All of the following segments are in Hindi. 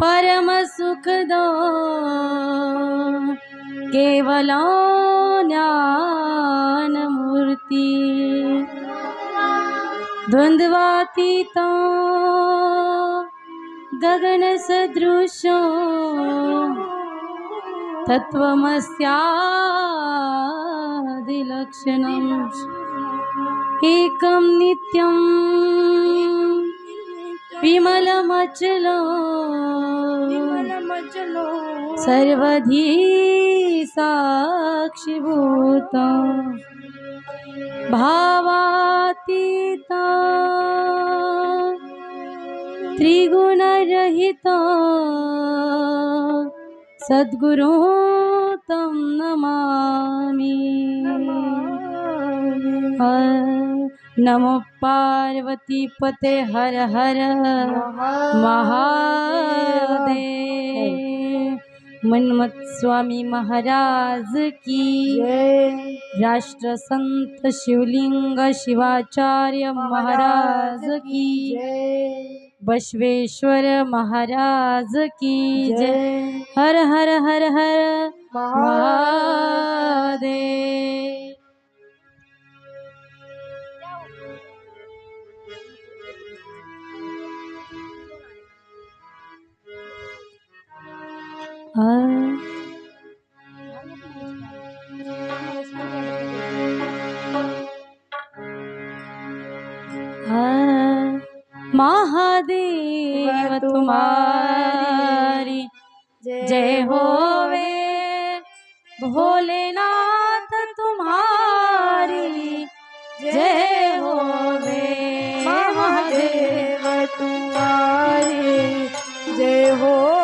परमसुखदा केवलनानमूर्तिः द्वन्द्वातीता गगनसदृश तत्त्वमस्यादिलक्षणम्। एकं नित्यम् एकं नित्यं विमलमचलो विमलमचलो सर्वधी साक्षिभूता भावातीता। त्रिगुणरहिता। सद्गुरु तं नमामि। नमो पार्वती पते हर हर। महादेव। मनमत स्वामी महाराज की। जय राष्ट्रसंत शिवलिंग शिवाचार्य महाराज की। जय बसवेश्वर महाराज की। जय। हर हर हर हर। महादेव। हर हर महादेव तुम्हारी जय होवे। भोलेनाथ तुम्हारी जय होवे। महादेव तुम्हारे जय हो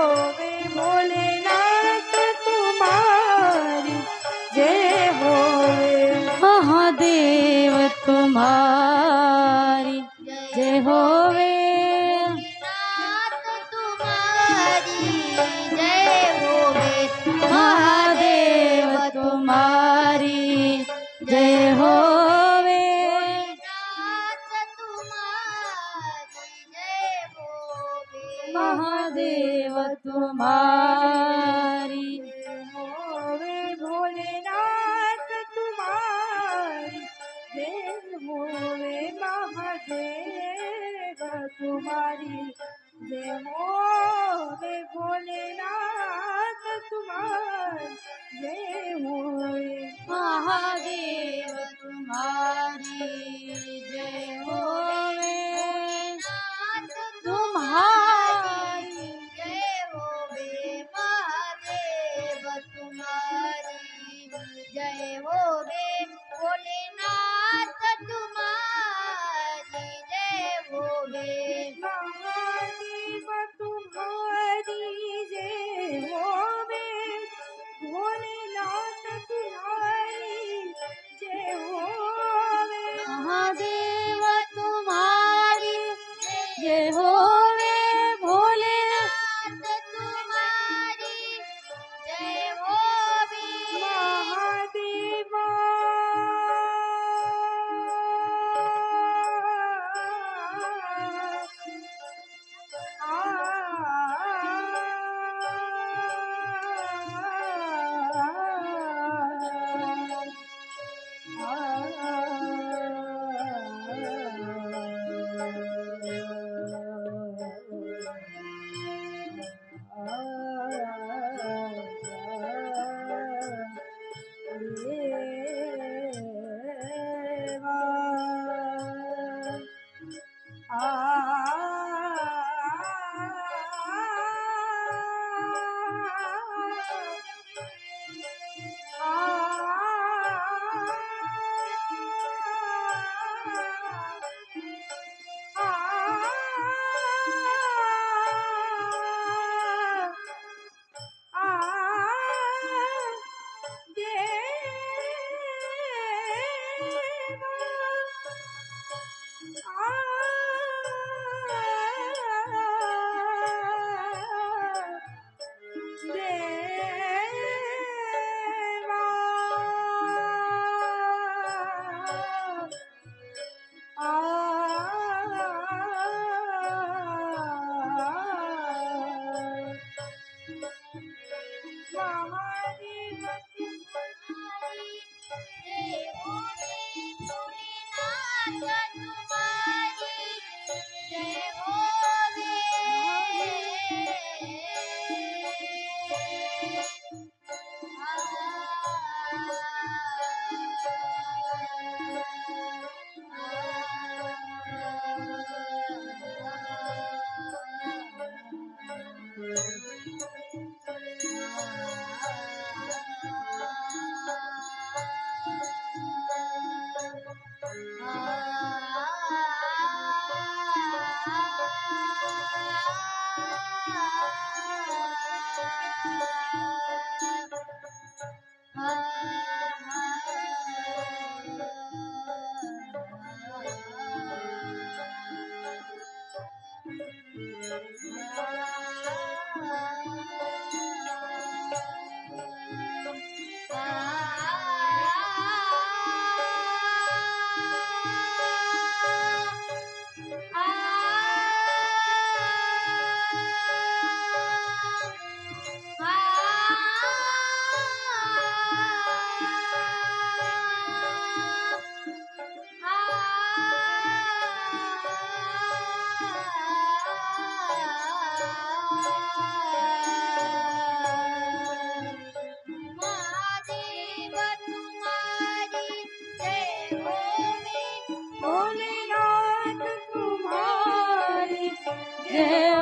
होवे।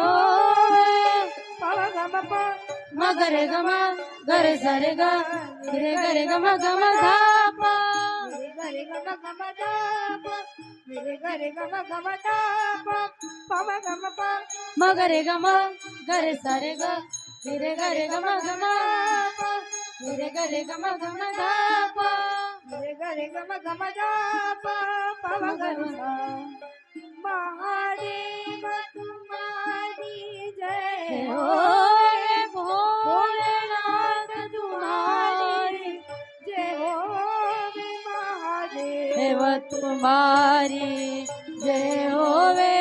होवे पा गम मगरे गमा, गरे सरे ग गरे गम गम धापा मेरे घरे गम गम दाप मेरे घरे गम गम गम पा मगरे गम, गरे सरे ग रे गरे गम गम रे गरे गम गम धापा मेरे घरे गम गम दाप पम गम सा महादेव तुम्हारी जय। जय हो होवे भोलेनाथ तुम्हारी जय हो महादेव देव तुम्हारी जय होवे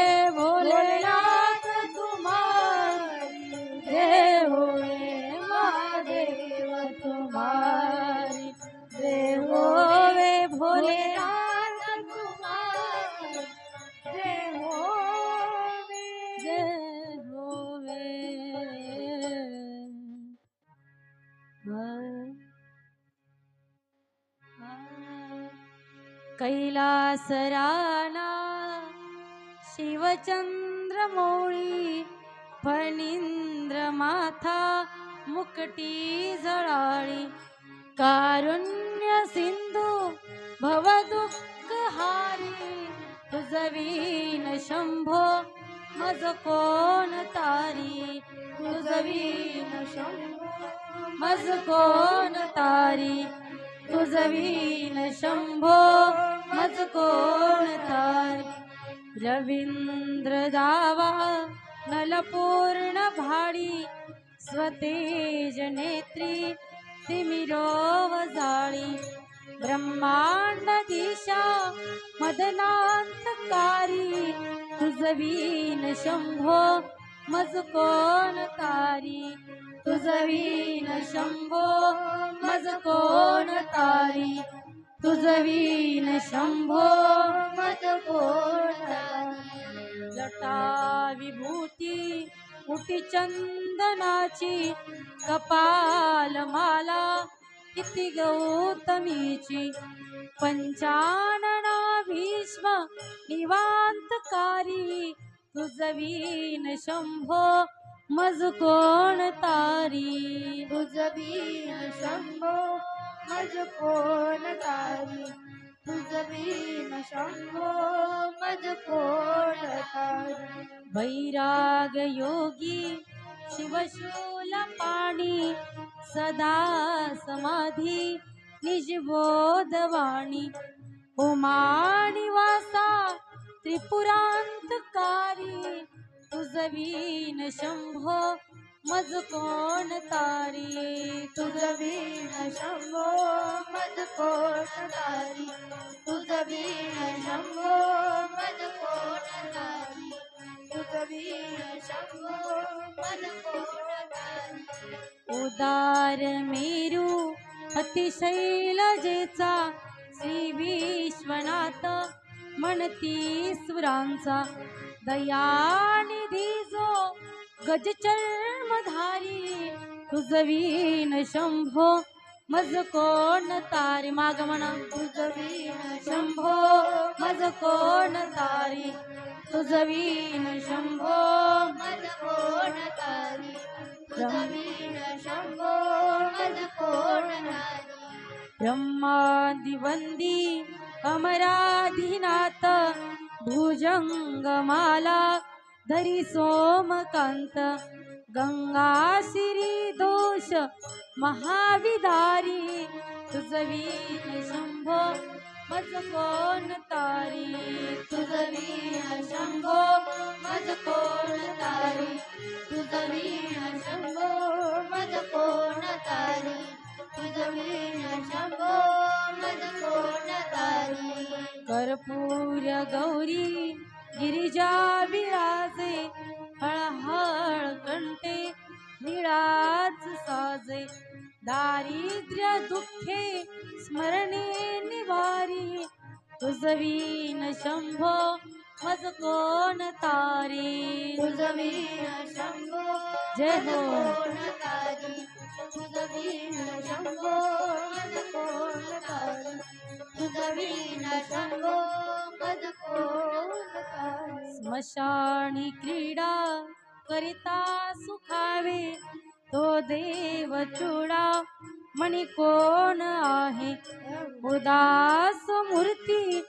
कैलास शिवचंद्र मोळी फणींद्र माथा मुकटी जळाळी कारुण्य सिंधू भवदुःख हारी तुझवीन शंभो मज कोण तारी तुझवीन शंभो मज कोण तारी तुझवीन शंभो मज कोण तारी रवींद्र दावा नलपूर्ण भाडी स्वतेज नेत्री तिमिरोव जाळी। ब्रह्मांड दिशा मदनांतकारी तुझवीन शंभो मज कोण तारी तुझवीन शंभो मज कोण तारी तुझवीन शंभो मत जटा विभूती उटी चंदनाची कपाल माला किती गौतमीची? पंचानना भीष्म निवांतकारी तुझवीन शंभो मज कोण तारी? तुझवीन शंभो मज कोण तारी तुझवीन शंभो मज कोण तारी। वैराग योगी शिवशूल पाणी, सदा समाधी निजबोधवाणी उमानिवासा त्रिपुरांतकारी तुझवीन शंभो मज कोण तारी? तुझ वीण शंभो मज कोण तारी? तुझ वीण शंभो मज कोण तारी? तुझ वीण शंभो मज कोण तारी? उदार मेरू अतिशैलजेचा श्री विश्वनाथ म्हणती सुरांचा. दयानिधी जो गज चर्मधारी तुझवीन शंभो मज कोण तारी माग म्हणा तुझवीन शंभो मज कोण तारी? तुझवीन शंभो मज कोण तारी? तुझवीन शंभो मज कोण तारी? ब्रह्मादिवंदी अमराधिनाथ भुजंगमाला धरी सोमकांत गंगा श्री दोष, महाविदारी तुझवीन शंभो मज कोण तारी। तुझवीन शंभो मज कोण तारी। तुझवीन शंभो मज कोण तारी। तुझ वीण शंभो मज कोण तारी। कर्पूर गौरी, गिरिजा तुझवीन शंभो मज कोण तारी। वीण शंभो जय हो। तारी। शंभो तारी। शंभो तारी। स्मशानी क्रीडा करिता सुखावे तो देव चूड़ा मणी कोण आहे। उदास मूर्ती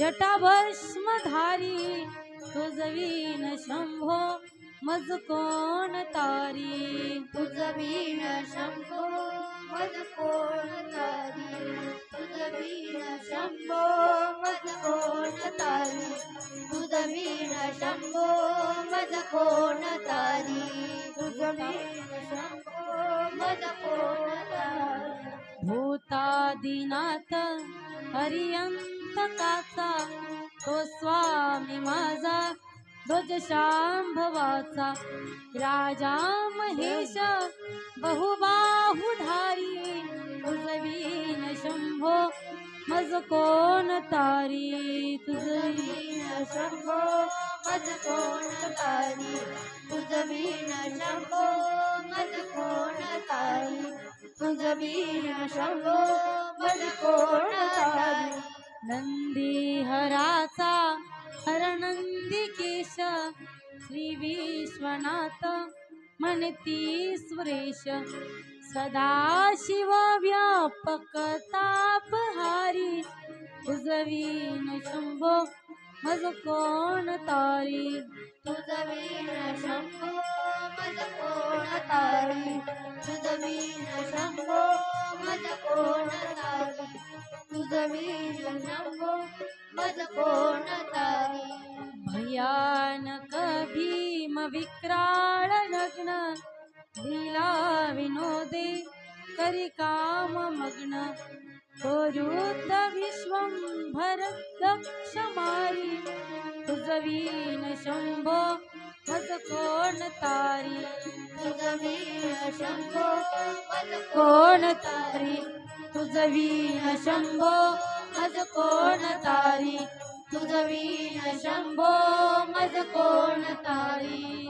जटाभस्मधारी तुझवीन शंभो मज कोण तारी। तुझ वीण शंभो मज कोण तारी। तुझ वीण शंभो मज कोण तारी। तुझ वीण शंभो मज कोण तारी। तुझ वीण शंभो मज कोण तारी। भूतादिनाथ हरियंतकाचा तो स्वामी माझा, ध्वज शांभवाचा. राजा महेश बहुबाहुधारी तुझवीन शंभो, मज कोण तारी? तुझवीन शंभो, मज कोण तारी? तुझ वीण शंभो, मज कोण तारी? तुझ वीण शंभो, मज कोण तारी? नंदी हराचा हरनंदिकेश श्री विश्वनाथ म्हणती सुरेश सदाशिव व्यापक तापहारी तुझवीन शंभो मज कोण तारी। वीण शंभो मज कोण तारी तुझ शंभो मज कोण तारी तुझ शंभो मज कोण तारी भयानक भीम विक्राळ लग्न लीला विनोदे करी काम मग्न. कोरुत विश्वंभर दक्ष मारी तुझवीन शंभो मज कोण तारी? तुझ वीण शंभो मज कोण तारी? तुझवीन शंभो मज कोण तारी? तुझ वीण शंभो मज कोण तारी?